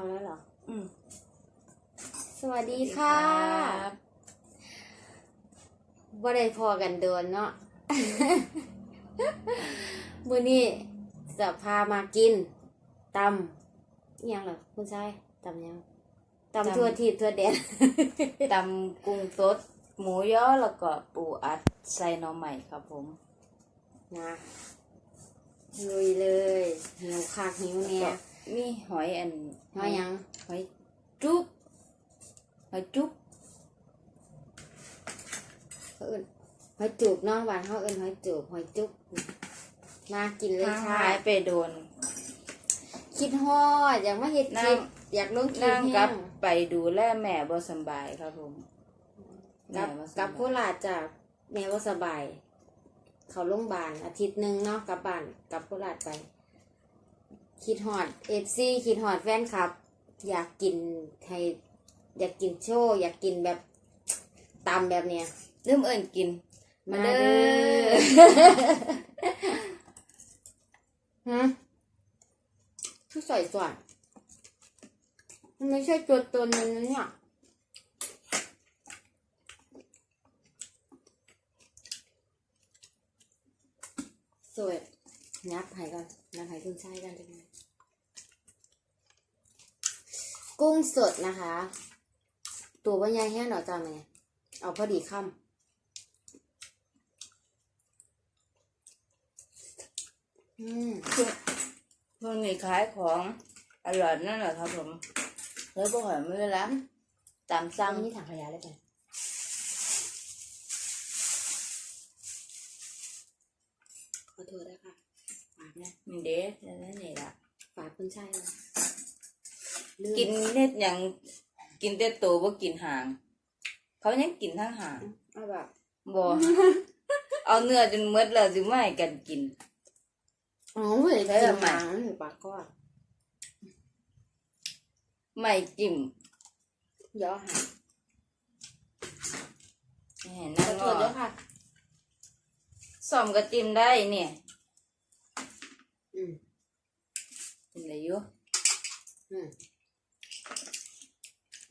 เอาแล้วเหรอ อืม สวัสดีค่ะบ่ได้พอกันโดนเนาะ มื้อนี้จะพามากินตำอิหยังเหรอคุณชายตำหยังตำทั่วทิศทั่วแดนตำกุ้งสดหมูย่อแล้วก็ปูอัดใส่หน่อใหม่ครับผม นะลุยเลยหิวคักหิวเนี่ยก็ มีหอยอันหอยหยังหอยจุ๊บหอยจุ๊บเขาเอิ้นหอยจูบเนาะหวานเขาเอิ้นหอยจูบหอยจุ๊บมากินเลยหาค่ะหายไปโดน คิดฮอดอยากมาเฮ็ดคนั่ลิงปอยากลงคลิปนั่งแห้กับงไปดูแลแม่บ่สำบายครับผมกับแม่บ่สำกับโคราชจากแม่ว่าสบาย เขาโรงพยาบาลอาทิตย์หนึ่งเนาะกลับบ้านกลับโคราชไป คิดฮอดเอฟซีคิดฮอดแฟนคลับ อยากกินให้อยากกินโชว์อยากกินแบบตำแบบเนี้ยลืมเอิ้นกิน มามาเด้เด้ออฮะผู้ใส่ส่วนมันไม่ใช่ตัวตนมันนะเนี่ยสวย นับไห้ก่อนนับไห้กุ้งใช่กันจังไงกุ้งสดนะคะ ตัวว่าใหญ่แห้งหน่อยจ้าแม่เอาพอดีคำอืมพวกนี้ขายของอร่อยนั่นแหละครับผมเลยบ่หอยมือละตามสั่สั่งงนี่ถังขยะได้ไหมขอโทษด้วยค่ะ ฝากนะมีเด้นั่นนี่ล่ะฝากคุณชายนะลืมกินเน็ดหยังกินแต่โตวบ่กินหาง เขายังกินทั้งหางเอาแบบบ่ เอาเนื้อจนหมดแล้วสิมาให้กันกิน อ๋อเว้ยใช่กินไหมหางหรือปากก้อนไม่จิ้มย่อหางแหม่ขนั่องโทก็ษด้วยค่ะ ซ่อมก็จิ้มได้เนี่ย อืมจิ้มได้อยู่อืม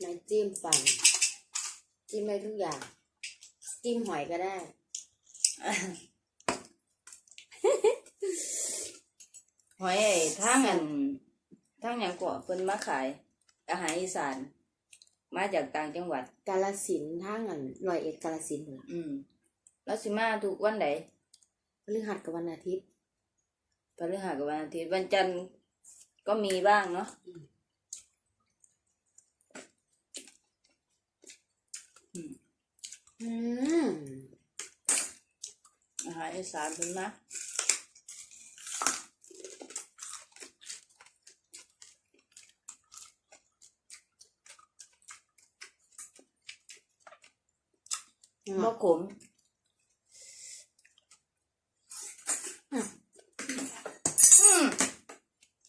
น้ำจิ้มปั่นจิ้มได้ทุกอย่าง จิ้มหอยก็ได้ หอยไอ้ทางอันทางหยังก็เพิ่นมาขาย อาหารอีสาน มาจากต่างจังหวัด กาลสินธุ์ทางอันรอยเอ็ดกาลสินธุ์เหรออืม แล้วสิมาทุกวันไหนพฤหัสกับวันอาทิตย์ พฤหัสกับวันอาทิตย์วันจันทร์ก็มีบ้างเนาะอืมอาหารอีสานเพิ่นมาบ่ขมอืมอืม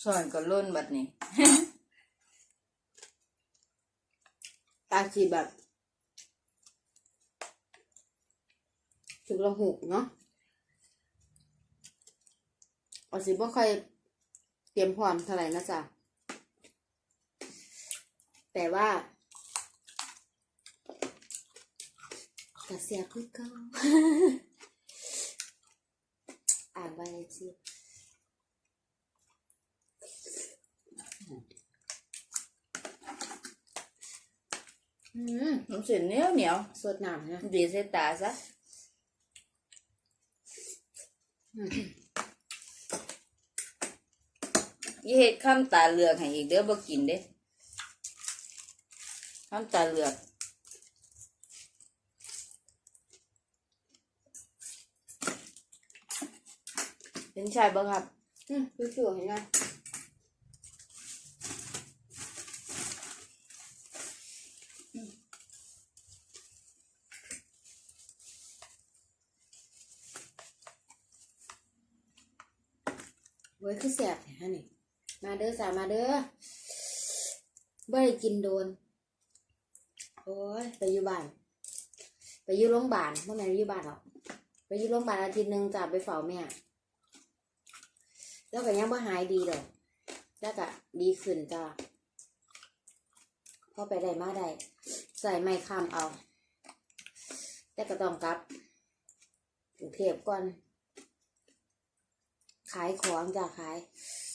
ส่วนก็ล้นบัดนี้ ตาชีแบบถึงละหุกเนาะอาสิบ่ค่อยเตรียมพร้อมเท่าไหร่นะจ๊ะ แต่ว่าจะเสียคือเก่าอ่านไปสิ อืมน้ำเสียเหนียวเหนียวสดน้ำนะดีใส่ตาซะอืมยี่เฮ็ดข้ามตาเหลือกให้อีกเด้อบ่กินเด้ข้ามตาเหลือกเป็นชายบ่ครับ อืมคือชัวเห็นไหม เว้ย คือแสบแท้นี่ มาเด้อสามาเด้อบ่ได้กินโดน โอ้ยไปอยู่บ้าน ไปอยู่โรงพยาบาลบ่แม่นไปอยู่บ้านหรอกไปอยู่โรงพยาบาลอาทิตย์หนึ่งจ้ะไปเฝ้าแม่แล้วก็ยังบ่หายดีดอกแล้วก็ดีขึ้นจ้ะพอไปได้มาได้ ใส่ไม้ค้ำเอา แต่ก็ต้องกลับกรุงเทพก่อน ขายของจ้ะขาย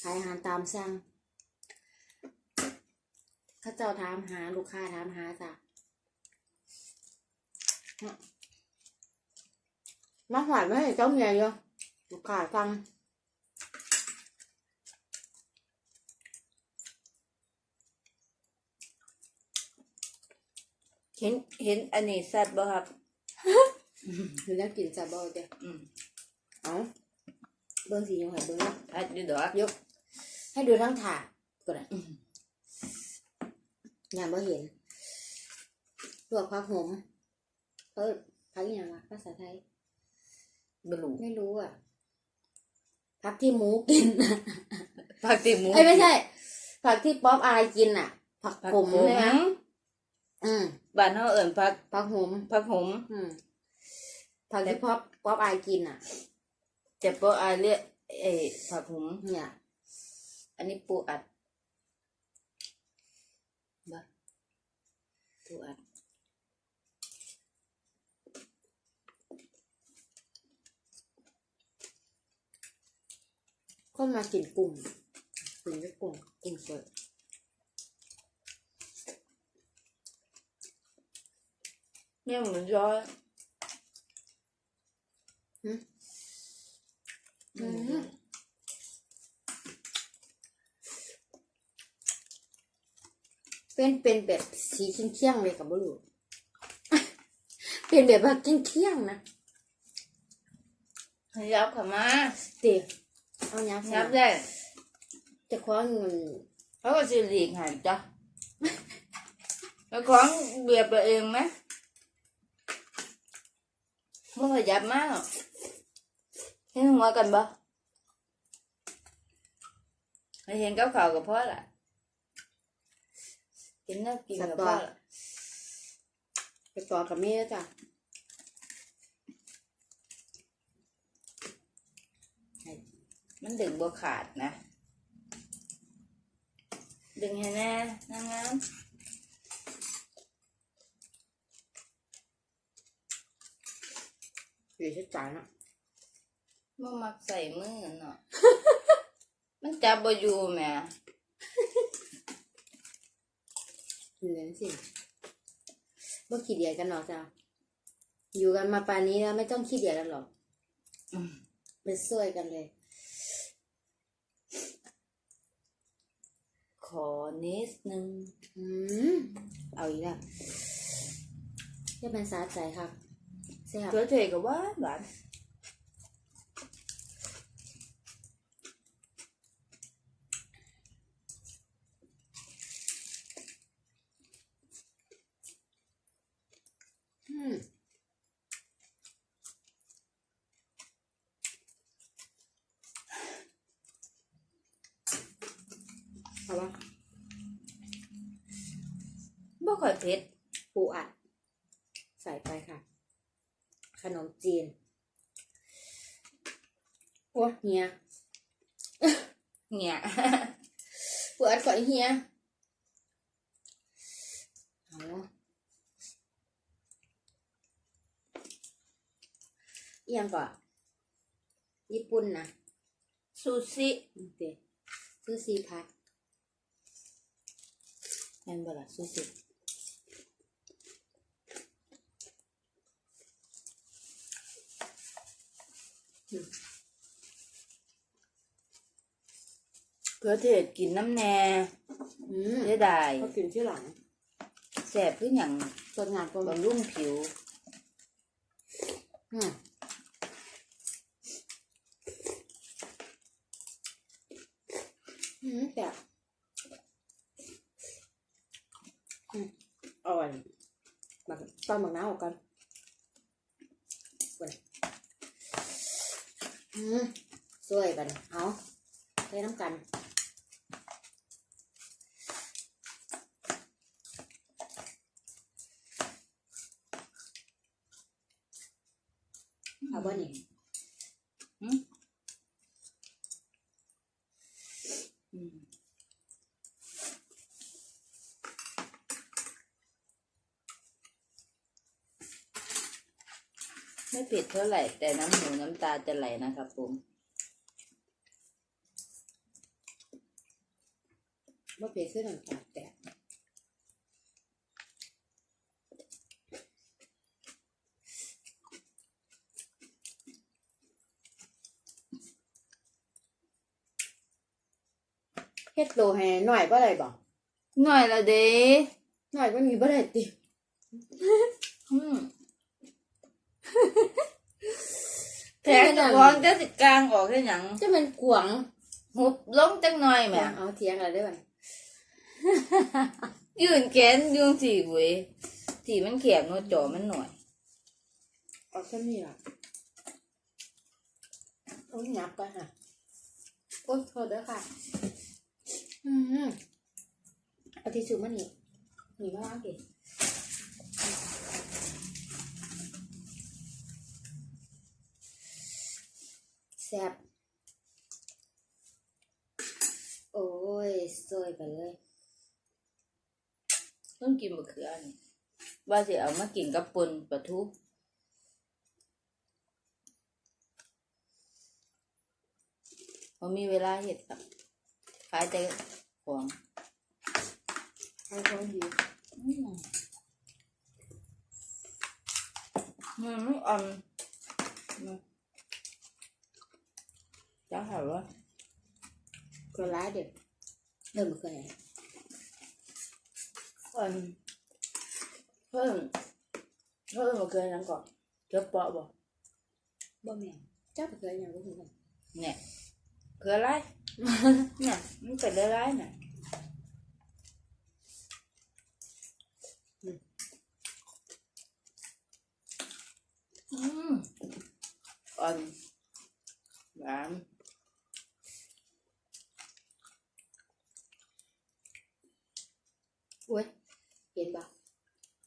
ขายอาหารตามสั่งเข้าเจ้าถามหาลูกค้าถามหาจ้ะมาหวานไม่ให้เจ้าเมียอยู่ลูกค้าฟังเห็นเห็นอันนี้สัตว์บ่ครับหรือแล้วกินซาบอเจ้ะอืมเอา เบิ้งสียังไงเบิ้งนะสัตว์อยู่ดอกยก ให้ดูทั้งถาดก็ได้อืมยามบ่เห็นลวกผักหอมเออผักอหย่างวะภาษาไทยบลูไม่รู้อะผักที่หมูกินผักติหมูเอ้ยไม่ใช่ ผักที่ป๊อปอายกินอะ ผักผักขมขมใช่ไหมอืมบ้านเฮาเอิ้นผักผักหอมผักหมอืมผักที่ป๊อปป๊อปอายกินอะ จะบ่อายเรียกไอ้ผักหมเนี่ย อันนี้ปูอัดบ่ปูอัดคนมากินกุ้งกินด้วยกุ้งกุ้งสดเนี่ยเหมือนย้อย อืมเป็นเป็นแบบสีเคี้ยงๆเลยกับบลูเป็นแบบว่าเคี้ยงๆนะยับเข้ามาเตี๋ยเอายับยับได้ได้จะคว้าเงินเขาก็สิหลีกใหายจ้ะแล้วของเบียบไปเองไหมเมื่อยับมากเห็นหัวกันบ่ให้เห็นกับข่าวกับพ่อละเห็นน่ากินกับพ่อละไปต่อกับเมียจ้ะมันดึงบ่ขาดนะ ดึงให้แน่นางงามอยู่ที่จ่ายนะ บ่มักใส่มือเนาะ มันจับบ่อยู่แหม่อยู่นั่นสิบ่ขี้เดียดกันหรอกจ้ะอยู่กันมาป่านนี้แล้วไม่ต้องขี้เดียดกันหรอกอืมไปช่วยกันเลย ขอนิดนึง อืมเอาอีกแล้วจะเป็นสาใจครับใช่ครับเพื่อเทกับว่าหวาน เอาวะบ่ค่อยเผ็ดปูอัด ใส่ไปค่ะ ขนมจีนโอ้เฮียเนี่ยปูอัดก่อนเฮียเอา เอียงก่อนญี่ปุ่นนะซูชิโอเคซื้อซีพักแม่นบ่ล่ะซูชิเพื่อเทศกินน้ำแน่อืมเสียดายเขากินที่หลังแสบคือหยังส่วนงานก็บำรุงผิว อืม มแต่อืมอร่อยมาตอนหมักน้ำออกกันก่อนอืมสวยบัดนเอาใช้น้ำกันเอาบ่นี่ ไม่เผ็ดเท่าไหร่ แต่น้ำหูน้ำตาจะไหลนะครับผมบ่เผ็ดคือน้ำตาลแตกเฮ็ดโตให้หน่อยบ่ได้บ่หน่อยละเด้หน่อยกว่านี้บ่ได้ติ อืม แผลจะร้อนจะติดกลางออกแค่หยังจะเป็นกวางหุบลงจังหน่อยแหม่เอาเถียงอะไรได้บ่ยืนแขนยืนสีเว้ยสีมันแขบเนาะจอมันหน่อยเอาแค่นี้ล่ะโอ้ยหยับก่อนค่ะโอ้ยโทษเด้อค่ะ อืมเอาทิชชู่มานี่นี่มาล้างดิ แซ่บโอ้ยสวยไปเลยต้องกินมะเขือนี่ว่าสิเอามากินกับปนปลาทูพอมีเวลาเห็ดครับขายแต่ของให้ของดีอืมอืม อ่อนอืมจ้าถามว่าก็ร้ายเด็ดเริ่มมาเคยเห็นอ่อนเพิ่มเพิ่มมาเกินนั้นก่ อนเจ้าเปาะบ่บ่แม่นเจ้าไปเคยอย่างรู้เหมือนกันเนี่ยเกลือไรเนี่ยมันเป็นไรๆเนี่ยอืมอ่อนหวานอุ้ยเห็นปะ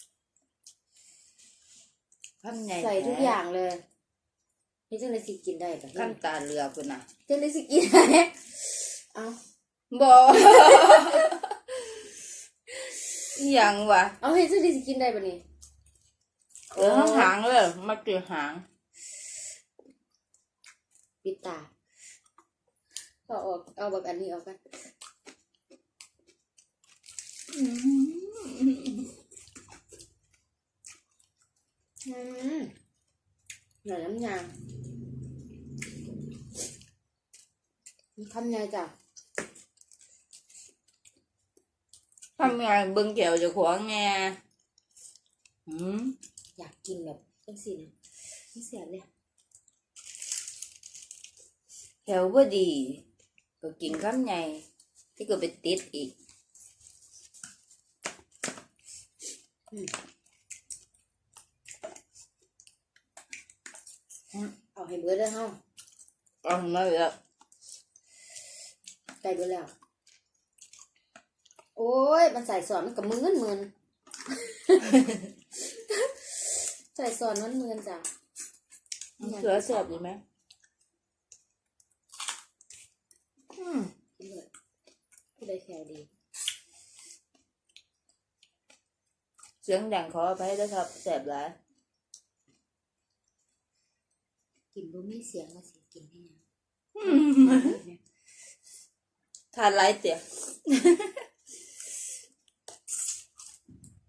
ข้างในใส่ทุกอย่างเลยนี่จังเลยสิกินได้ปะข้างตาเรือคุณน่ะจังเลยสิกินได้เอาบออหย่างวะเอาให้จังเลยสิกินได้ปะนี่เออหางเลยมาเจอหางปิดตาเอาออกเอาแบบอันนี้ออกกันอืม หน่อยน้ำยางทำไงจ้ะทำไงเบิ่งแก้วเจะขวางไงอืมอยากกินแบบจังสินะนี่เสียเลยแถวพอดี ก็กินข้ามใหญ่ที่ก็ไปติดอีก เอาให้เบิดแล้วเฮาเอามาแล้วไกลเบิดแล้ว โอ้ย มันใส่สอนมันกับมือเงินมืนใส่สอนมันมืนจ้ะเสือเสียบดีไหมอืมกินเลยกินได้แค่ดี สียงดังขออภัยด้วยครับแสบหลายกินบ่มีเสียงมาสิกินให้ยังทานไรเตี๋ย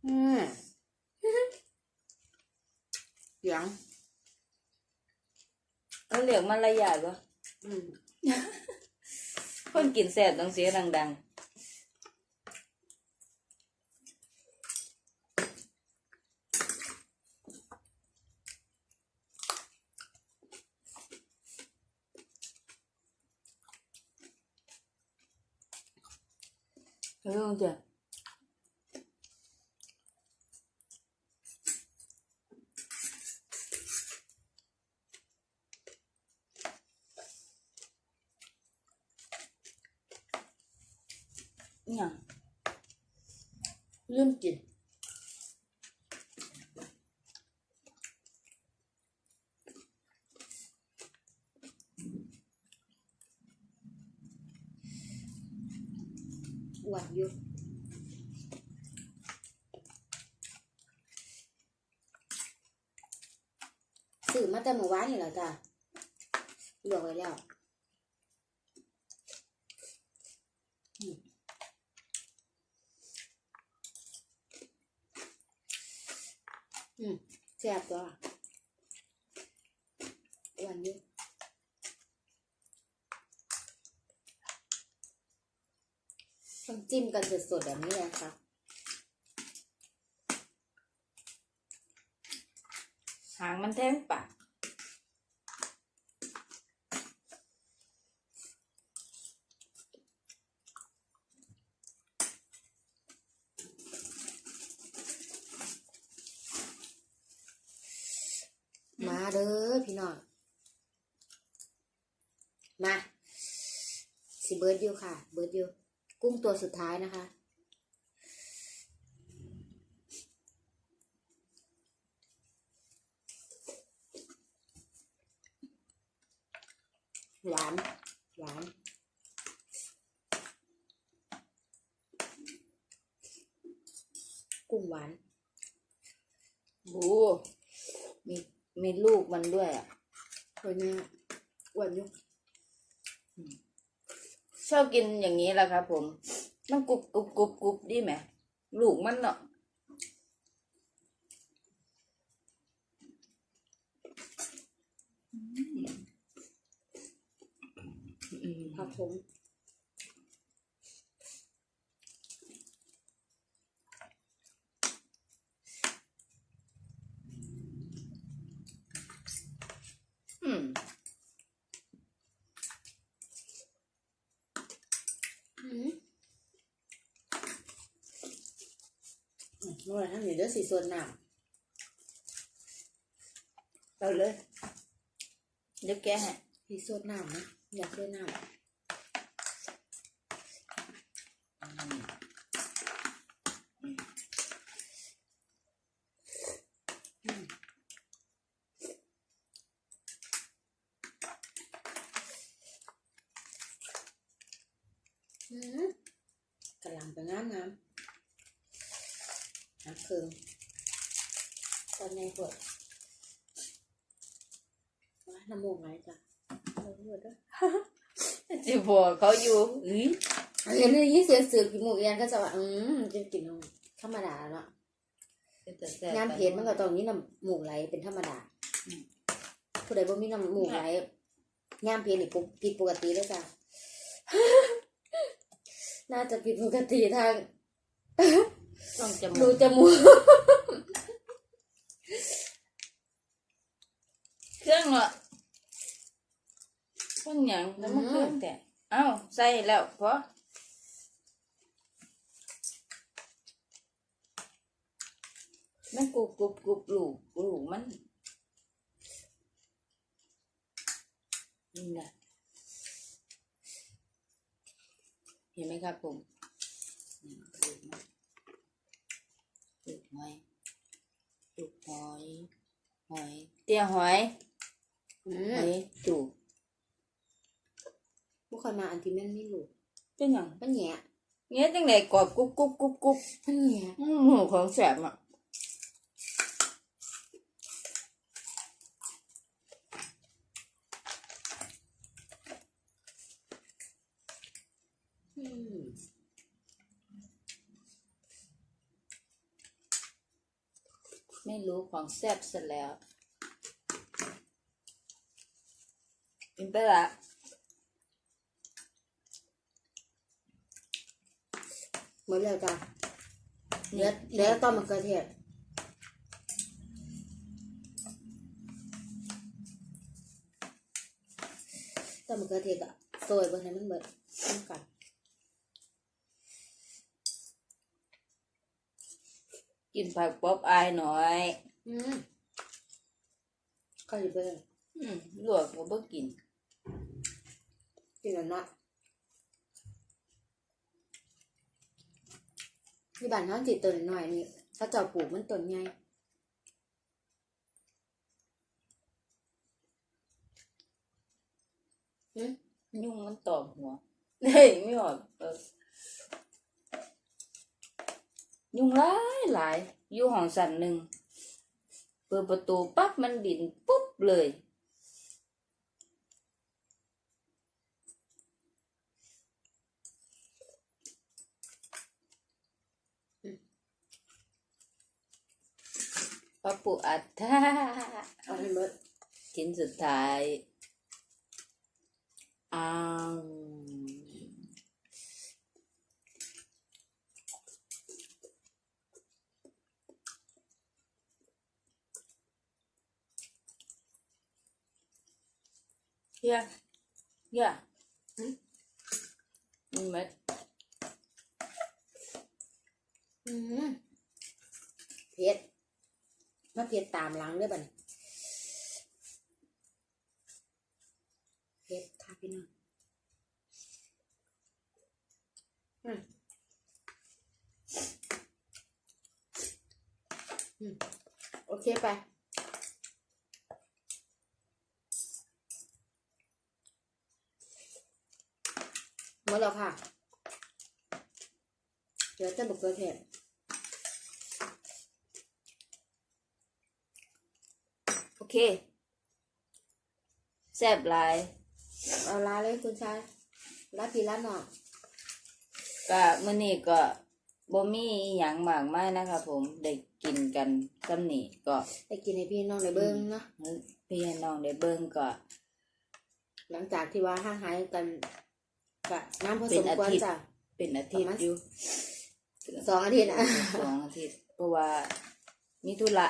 อืมเสียงเขาเรียกมันระยะวะอืมคนกินแสบต้องเสียงดัง ๆ เฮ้ยลุงเจ้าอหย่าง ลืมกินห วานอยู่ซื้อมาแต่เมื่อวานนี่แหละจ้ะหลวกไว้แล้วอืมแซ่บตัวอ้วันนี้ ต้องจิ้มกันสดๆแบบนี้เลยครับหางมันแทงปากมาเด้อพี่น้อง มา สิเบิร์ดอยู่ค่ะ เบิร์ดอยู่ กุ้งตัวสุดท้ายนะคะ หวาน หวานกุ้งหวานบูมี มีลูกมันด้วยอะตัวเนี้ยอ้วนอยู่ ชอบกินอย่างนี้แหละครับผมมันกรุบกรุบกรุบกรุบดีไหมลูกมันเนาะครับผม อืม อืมอืมนู่นแหละท่านอยู่เด้อ ส่วนหนาเอาเลยเดี๋ยวแกให้สีส่วนหนานะอยากได้หนาม อืมกำลังไปงามงามน้ำเคืองตอนในปวดว้าน้ำมูกไหลจ้ะน้ำมูกด้วย จิบอก เขาอยู่อืออันนี้นี่ยิ่งเสือเสือกินหมูเอียนก็จะว่าอืมจะกินเอาธรรมดาเนาะงานเพจมันก็ต้องมีน้ำมูกไหลเป็นธรรมดาอืมผู้ใดบ่มีน้ำมูกไหลงานเพจนี่ปุ๊บผิดปกติเลยจ้ะน่าจะผิดปกติทางต้องจดูมูกจมูกเครื่องเหรอเครื่องหยังแล้วมันเครื่องแต่ เอ้าใส่แล้วพอมันกรุบกรุบกรุบลูกลูกมันนี่นะเห็นไหมครับผมนี่ลูกมันลูกหอยลูกหอยหอยเตี้ยหอยอืหมอยจูบ บ่ค่อยมาอันที่แม่นมีลูกเป็นหยังมันแหย่เงี้ยจังไดกรอบกรุบกรุบกรุบกรุบมันแหย่อืมหูของแสบอะอืมไม่รู้ของแสบเสร็จแล้วกินไปละ หมดแล้วจ้ะเหลือเหลือต้อมมะเขือเทศต้อมมะเขือเทศอะโซยเบิ่งให้มันเบิดน้ำกันกินผักป๊อบอายหน่อย อืมก็อยู่เบิ่งอืมลวกก็บ่กินกินแล้วเนาะ ที่บ้านน้องจิตตัวน้อยๆนี่เขาเจ้าปลูกมันต้นใหญ่อืมยุ่งมันตอมหัวเฮ้ยไม่ออกเออยุ่งหลายหลายอยู่ห้องสันหนึ่งเปิดประตูปั๊บมันดินปุ๊บเลย ปะปุอัดท่าเอาให้เบิดชิ้นสุดท้ายอ้าวเฮียเฮียอืมอืมเม็ด อืมเผ็ดมา เผ็ดตามหลังเด้วยบัดนเผ็ดค่ะพี่น้องอืมอืมโอเคไปหมดแล้วค่ะเหลือแต่บุกเกลือเทศ โอ เคแซ่บหลายเอาลาเลยคุณชายลาพี่ลาหนอกก็มื้อนี้ก็บ่มีอหยังมากมายนะครับผมได้กินกันซ้ำนี้ก็ไปกินให้พี่น้องในเบิ้งเนาะพี่ให้น้องได้เบิ่งก็ หลังจากที่ว่าห่างหายกันกะน้ำผเป็สนมอาควรทิตย์จ้ะเป็นอาทิตย์อยู่สองอาทิตย์นะสองอาทิตย์เพราะว่ามีธุระ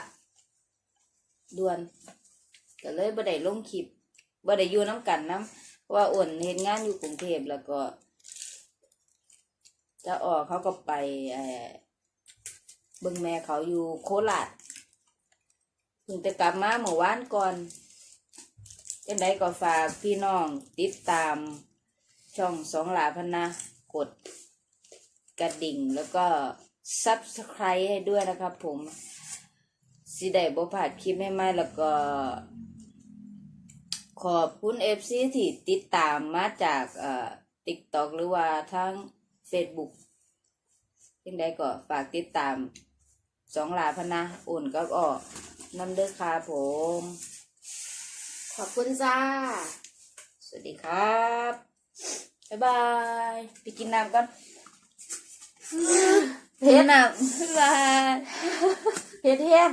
ด่วนก็เลยบ่ได้ลงคลิปบ่ได้อยู่น้ำกันนํเพราะว่าอ้วนเฮ็ดงานอยู่กรุงเทพแล้วก็ จะออกเขาก็ไปเบิ่งแม่เขาอยู่โคราชเพิ่งจะกลับมาเมื่อวานก่อนจังไดก็ฝากพี่น้องติดตามช่องสองหลาพนนะกดกระดิ่งแล้วก็ Subscribe ให้ด้วยนะครับผม สิได้บ่พลาดคลิปใหม่ๆแล้วก็ ขอบคุณ FC ที่ติดตามมาจากเอ่อ TikTok หรือว่าทาง Facebook ยังไดก็ฝากติดตามสองหลาพนนะอุ่นกับออกนำเด้อค่ะผม ขอบคุณจ้า สวัสดีครับ บ๊ายบายไปกินน้ำก่อนเพชรน้ำบ๊ายบายเฮ็ดเฮ็ด